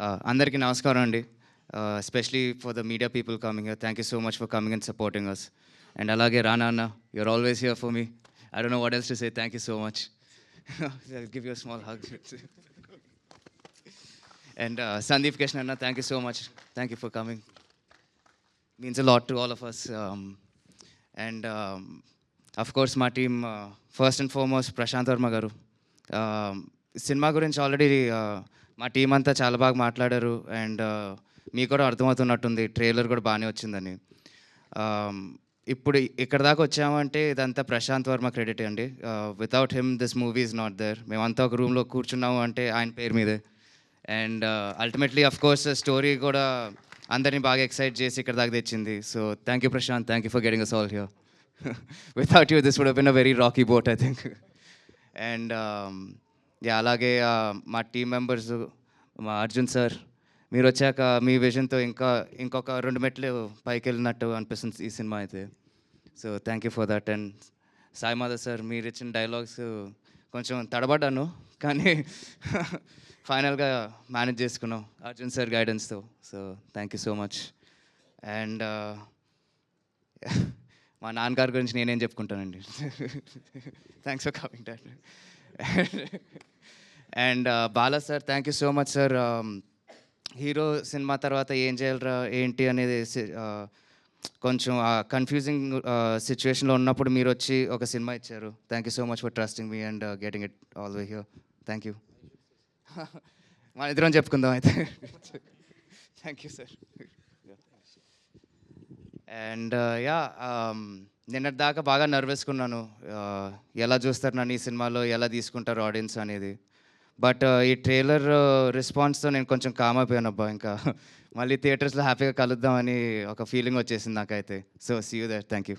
అందరికీ నమస్కారం అండి. Especially for the media people coming thank you so much for coming and supporting us and అలాగే రానా అన్న you're always here for me I don't know what else to say thank you so much give you small hug and Sandeep Krishna అన్న thank you so much thank you for coming means a lot to all of us and and మా team first and foremost Prashanth Varma గారు cinema గురించి already మా team అంతా చాలా బాగా మాట్లాడారు and uh, మీకు కూడా అర్థమవుతున్నట్టుంది ట్రైలర్ కూడా బాగానే వచ్చిందని. Um, ఇప్పుడు ఇక్కడ దాకా వచ్చామంటే ఇదంతా ప్రశాంత్ వర్మ క్రెడిట్ అండి. Without him this movie is not there మేమంతా ఒక రూమ్లో కూర్చున్నాము అంటే ఆయన పేరు మీదే. And ultimately of course story కూడా అందరినీ బాగా ఎక్సైట్ చేసి ఇక్కడ దాకా తెచ్చింది. So thank you Prashanth. Thank you for getting us all here without you this would bin a very rocky boat I think and yeah అలాగే మా టీం మెంబర్స్ మా అర్జున్ సార్ మీరు వచ్చాక మీ విజన్తో ఇంకా ఇంకొక రెండు మెట్లు పైకి వెళ్ళినట్టు అనిపిస్తుంది ఈ సినిమా అయితే. So thank you for that and Sai Madhav sir మీరు ఇచ్చిన డైలాగ్స్ కొంచెం తడబడ్డాను కానీ ఫైనల్గా మేనేజ్ చేసుకున్నాం Arjun sir గైడెన్స్తో so thank you so much and మా నాన్నగారి గురించి నేనేం చెప్పుకుంటానండి? Thanks for coming dad and Bala sir thank you so much sir hero cinema తర్వాత ఏం చేయాలరా ఏంటి అనేది ఆ, కొంచెం కన్ఫ్యూజింగ్ సిచ్యువేషన్లో ఉన్నప్పుడు మీరు వచ్చి ఒక సినిమా ఇచ్చారు. Thank you so much for trusting me and getting it all way here thank you మన ఇద్దరం చెప్పుకుందాం అయితే. Thank you sir and yeah నిన్నటి దాకా బాగా నర్వస్గా ఎలా చూస్తారు నన్ను ఈ సినిమాలో ఎలా తీసుకుంటారు ఆడియన్స్ అనేది. బట్ ఈ ట్రైలర్ రెస్పాన్స్తో నేను కొంచెం కామ్ అయిపోయాను అబ్బా. ఇంకా మళ్ళీ థియేటర్స్లో హ్యాపీగా కలుద్దామని ఒక ఫీలింగ్ వచ్చేసింది నాకైతే. So see you that thank you.